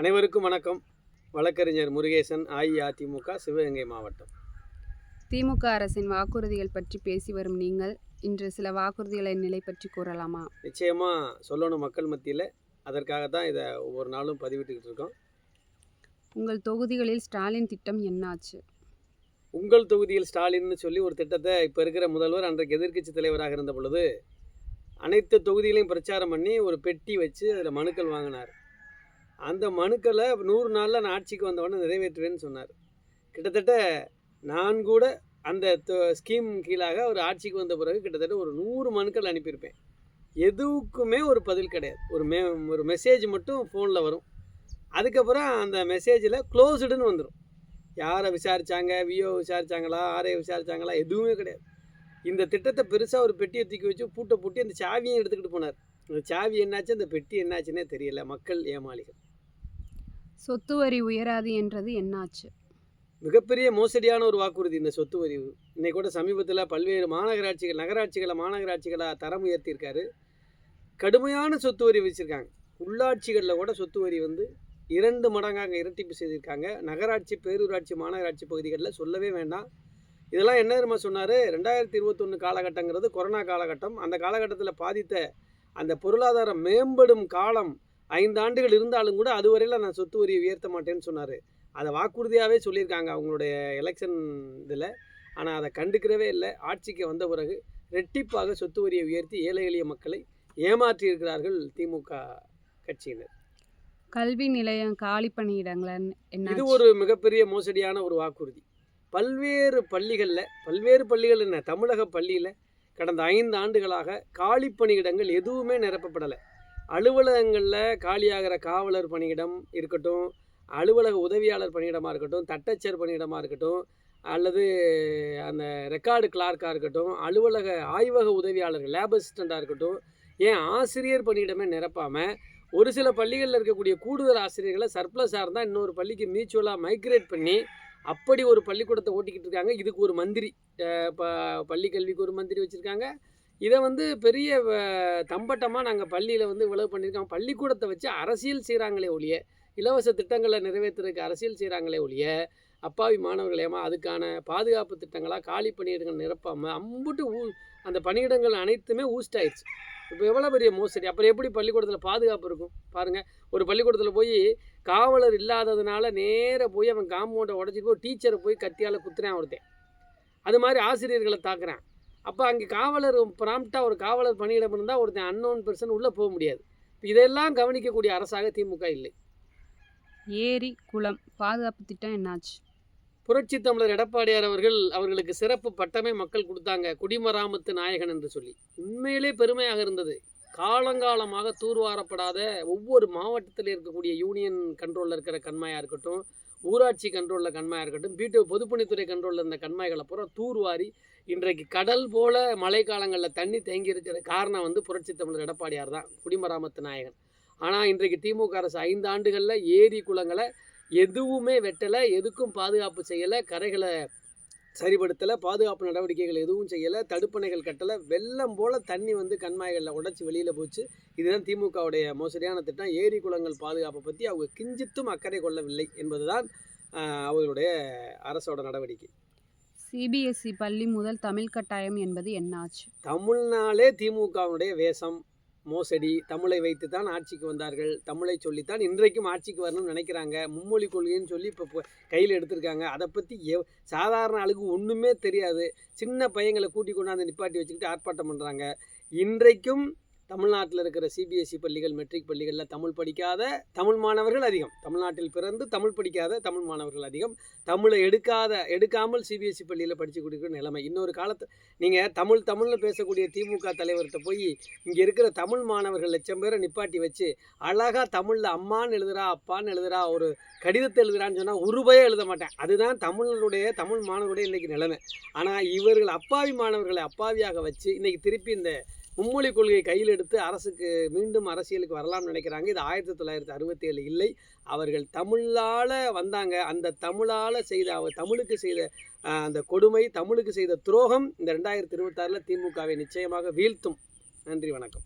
அனைவருக்கும் வணக்கம். வழக்கறிஞர் முருகேசன் அஇஅதிமுக சிவகங்கை மாவட்டம். திமுக அரசின் வாக்குறுதிகள் பற்றி பேசி வரும் நீங்கள் இன்று சில வாக்குறுதிகளின் நிலை பற்றி கூறலாமா? நிச்சயமாக சொல்லணும் மக்கள் மத்தியில். அதற்காக தான் இதை ஒவ்வொரு நாளும் பதிவிட்டுக்கிட்டு இருக்கோம். உங்கள் தொகுதிகளில் ஸ்டாலின் திட்டம் என்னாச்சு? உங்கள் தொகுதியில் ஸ்டாலின்னு சொல்லி ஒரு திட்டத்தை இப்போ இருக்கிற முதல்வர் அன்றைக்கு எதிர்க்கட்சி தலைவராக இருந்த பொழுது அனைத்து தொகுதிகளையும் பிரச்சாரம் பண்ணி ஒரு பெட்டி வச்சு அதில் மனுக்கள் வாங்கினார். அந்த மனுக்களை நூறு நாளில் நான் ஆட்சிக்கு வந்தவொடனே நிறைவேற்றுவேன்னு சொன்னார். கிட்டத்தட்ட நான் கூட அந்த தொ- ஸ்கீம் கீழாக ஒரு ஆட்சிக்கு வந்த பிறகு கிட்டத்தட்ட ஒரு நூறு மனுக்கள் அனுப்பியிருப்பேன். எதுக்குமே ஒரு பதில் கிடையாது. ஒரு மெ ஒரு மெசேஜ் மட்டும் ஃபோனில் வரும். அதுக்கப்புறம் அந்த மெசேஜில் க்ளோஸ்டுன்னு வந்துடும் யாரை விசாரிச்சாங்க? விஓ விசாரிச்சாங்களா? ஆர்ஐ விசாரித்தாங்களா எதுவுமே கிடையாது. இந்த திட்டத்தை பெருசாக ஒரு பெட்டியை தூக்கி வச்சு பூட்டை பூட்டி அந்த சாவியும் எடுத்துக்கிட்டு போனார். அந்த சாவி என்னாச்சு? அந்த பெட்டி என்னாச்சுன்னே தெரியல. மக்கள் ஏமாளிகள். சொத்து வரி உயராது என்றது என்னாச்சு? மிகப்பெரிய மோசடியான ஒரு வாக்குறுதி இந்த சொத்து வரி. இன்னைக்கு கூட சமீபத்தில் பல்வேறு மாநகராட்சிகள் நகராட்சிகளை மாநகராட்சிகளாக தரம் உயர்த்தியிருக்காரு. கடுமையான சொத்து வரி வச்சுருக்காங்க. உள்ளாட்சிகளில் கூட சொத்து வரி வந்து இரண்டு மடங்காக இரட்டிப்பு செய்திருக்காங்க. நகராட்சி பேரூராட்சி மாநகராட்சி பகுதிகளில் சொல்லவே வேண்டாம். இதெல்லாம் என்ன தெரியுமா சொன்னார்? ரெண்டாயிரத்தி இருபத்தொன்று காலகட்டங்கிறது கொரோனா காலகட்டம். அந்த காலகட்டத்தில் பாதித்த அந்த பொருளாதாரம் மேம்படும் காலம் ஐந்து ஆண்டுகள் இருந்தாலும் கூட அதுவரையில் நான் சொத்து வரியை உயர்த்த மாட்டேன்னு சொன்னார். அதை வாக்குறுதியாகவே சொல்லியிருக்காங்க அவங்களுடைய எலெக்ஷன் இதில். ஆனால் அதை கண்டுக்கிறவே இல்லை. ஆட்சிக்கு வந்த பிறகு ரெட்டிப்பாக சொத்து வரியை உயர்த்தி ஏழை எளிய மக்களை ஏமாற்றி இருக்கிறார்கள் திமுக கட்சியினர். கல்வி நிலையம் காலி பணியிடங்கள் இது ஒரு மிகப்பெரிய மோசடியான ஒரு வாக்குறுதி. பல்வேறு பள்ளிகளில் பல்வேறு பள்ளிகள் என்ன? தமிழக பள்ளியில் கடந்த ஐந்து ஆண்டுகளாக காலி பணியிடங்கள் எதுவுமே நிரப்பப்படலை. அலுவலகங்களில் காலியாகிற காவலர் பணியிடம் இருக்கட்டும் அலுவலக உதவியாளர் பணியிடமாக இருக்கட்டும் தட்டச்சர் பணியிடமாக இருக்கட்டும் அல்லது அந்த ரெக்கார்டு கிளார்க்காக இருக்கட்டும் அலுவலக ஆய்வக உதவியாளர் லேப் அசிஸ்டண்ட்டாக இருக்கட்டும் ஏன் ஆசிரியர் பணியிடமே நிரப்பாமல் ஒரு சில பள்ளிகளில் இருக்கக்கூடிய கூடுதல் ஆசிரியர்களை சர்ப்ளஸாக இருந்தால் இன்னொரு பள்ளிக்கு மியூச்சுவலாக மைக்ரேட் பண்ணி அப்படி ஒரு பள்ளிக்கூடத்தை ஓட்டிக்கிட்டு இருக்காங்க. இதுக்கு ஒரு மந்திரி இப்போ ப ஒரு மந்திரி வச்சுருக்காங்க. இதை வந்து பெரிய தம்பட்டமாக நாங்கள் பள்ளியில் வந்து இவ்வளவு பண்ணியிருக்கோம் பள்ளிக்கூடத்தை வச்சு அரசியல் செய்கிறாங்களே ஒழிய இலவச திட்டங்களை நிறைவேற்றுறதுக்கு அரசியல் செய்கிறாங்களே ஒழிய அப்பாவி மாணவர்களேமா அதுக்கான பாதுகாப்பு திட்டங்களாக காலி பணியிடங்கள் நிரப்பாமல் அம்புட்டு ஊ அந்த பணியிடங்கள் அனைத்துமே ஊஸ்ட் ஆயிடுச்சு. இப்போ எவ்வளோ பெரிய மோசடி? அப்புறம் எப்படி பள்ளிக்கூடத்தில் பாதுகாப்பு இருக்கும்? பாருங்கள் ஒரு பள்ளிக்கூடத்தில் போய் காவலர் இல்லாததுனால நேராக போய் அவன் காம்பவுண்டை உடச்சிட்டு போய் டீச்சரை போய் கத்தியால் குத்துறேன் ஒருத்தன். அது மாதிரி ஆசிரியர்களை தாக்குறான். அப்போ அங்கே காவலர் ப்ராம்ப்டாக ஒரு காவலர் பணியிடம் இருந்தால் ஒருத்தன் அன்னோன் பர்சன் உள்ளே போக முடியாது. இதெல்லாம் கவனிக்கக்கூடிய அரசாக திமுக இல்லை. ஏரி குளம் பாதுகாப்பு திட்டம் என்னாச்சு? புரட்சி தமிழர் எடப்பாடியார் அவர்கள் அவர்களுக்கு சிறப்பு பட்டமே மக்கள் கொடுத்தாங்க குடிமராமத்து நாயகன் என்று சொல்லி. உண்மையிலே பெருமையாக இருந்தது. காலங்காலமாக தூர்வாரப்படாத ஒவ்வொரு மாவட்டத்தில் இருக்கக்கூடிய யூனியன் கண்ட்ரோலில் இருக்கிற கண்மாயாக இருக்கட்டும் ஊராட்சி கண்ட்ரோலில் கண்மாயாக இருக்கட்டும் வீட்டு பொதுப்பணித்துறை கண்ட்ரோலில் இருந்த கண்மாய்களை பூரா தூர்வாரி இன்றைக்கு கடல் போல மழைக்காலங்களில் தண்ணி தேங்கி இருக்கிற காரணம் வந்து புரட்சி தமிழர் எடப்பாடியார் தான் குடிமராமத்து நாயகன். ஆனால் இன்றைக்கு திமுக அரசு ஐந்து ஆண்டுகளில் ஏரி குளங்களை எதுவுமே வெட்டலை எதுக்கும் பாதுகாப்பு செய்யலை கரைகளை சரிப்படுத்தலை பாதுகாப்பு நடவடிக்கைகள் எதுவும் செய்யலை தடுப்பணைகள் கட்டலை வெள்ளம் போல் தண்ணி வந்து கண்மாய்களில் உடச்சி வெளியில் போச்சு. இதுதான் திமுகவுடைய மோசடியான திட்டம். ஏரி குளங்கள் பாதுகாப்பை பற்றி அவங்க கிஞ்சித்தும் அக்கறை கொள்ளவில்லை என்பதுதான் அவர்களுடைய அரசோட நடவடிக்கை. சிபிஎஸ்இ பள்ளி முதல் தமிழ் கட்டாயம் என்பது என்னாச்சு? தமிழ்னாலே திமுகவுடைய வேஷம். மோசடி தமிழை வைத்து தான் ஆட்சிக்கு வந்தார்கள். தமிழை சொல்லித்தான் இன்றைக்கும் ஆட்சிக்கு வரணும்னு நினைக்கிறாங்க. மும்மொழி கொள்கைன்னு சொல்லி இப்போ கையில் எடுத்திருக்காங்க. அதை பற்றி எவ் சாதாரண ஆளுக்கு ஒன்றுமே தெரியாது. சின்ன பையங்களை கூட்டி கொண்டாந்து நிப்பாட்டி வச்சுக்கிட்டு ஆர்ப்பாட்டம் பண்ணுறாங்க இன்றைக்கும் தமிழ்நாட்டில் இருக்கிற சிபிஎஸ்சி பள்ளிகள் மெட்ரிக் பள்ளிகளில் தமிழ் படிக்காத தமிழ் மாணவர்கள் அதிகம். தமிழ்நாட்டில் பிறந்து தமிழ் படிக்காத தமிழ் மாணவர்கள் அதிகம். தமிழை எடுக்காத எடுக்காமல் சிபிஎஸ்சி பள்ளியில் படித்து கொடுக்குற நிலைமை. இன்னொரு காலத்து நீங்கள் தமிழ் தமிழில் பேசக்கூடிய திமுக தலைவர்கிட்ட போய் இங்கே இருக்கிற தமிழ் மாணவர்கள் லட்சம் பேரை நிப்பாட்டி வச்சு அழகாக தமிழில் அம்மான்னு எழுதுறா அப்பான்னு எழுதுறா ஒரு கடிதத்தை எழுதுறான்னு சொன்னால் உருபையே எழுத மாட்டேன். அதுதான் தமிழருடைய தமிழ் மாணவருடைய இன்றைக்கி நிலைமை. ஆனால் இவர்கள் அப்பாவி மாணவர்களை அப்பாவியாக வச்சு இன்றைக்கி திருப்பி இந்த மும்மொழி கொள்கையை கையில் எடுத்து அரசுக்கு மீண்டும் அரசியலுக்கு வரலாம்னு நினைக்கிறாங்க. இது ஆயிரத்தி தொள்ளாயிரத்தி அறுபத்தி ஏழு இல்லை. அவர்கள் தமிழால் வந்தாங்க. அந்த தமிழால் செய்த அவர் தமிழுக்கு செய்த அந்த கொடுமை தமிழுக்கு செய்த துரோகம் இந்த ரெண்டாயிரத்தி இருபத்தாறில் திமுகவை நிச்சயமாக வீழ்த்தும். நன்றி வணக்கம்.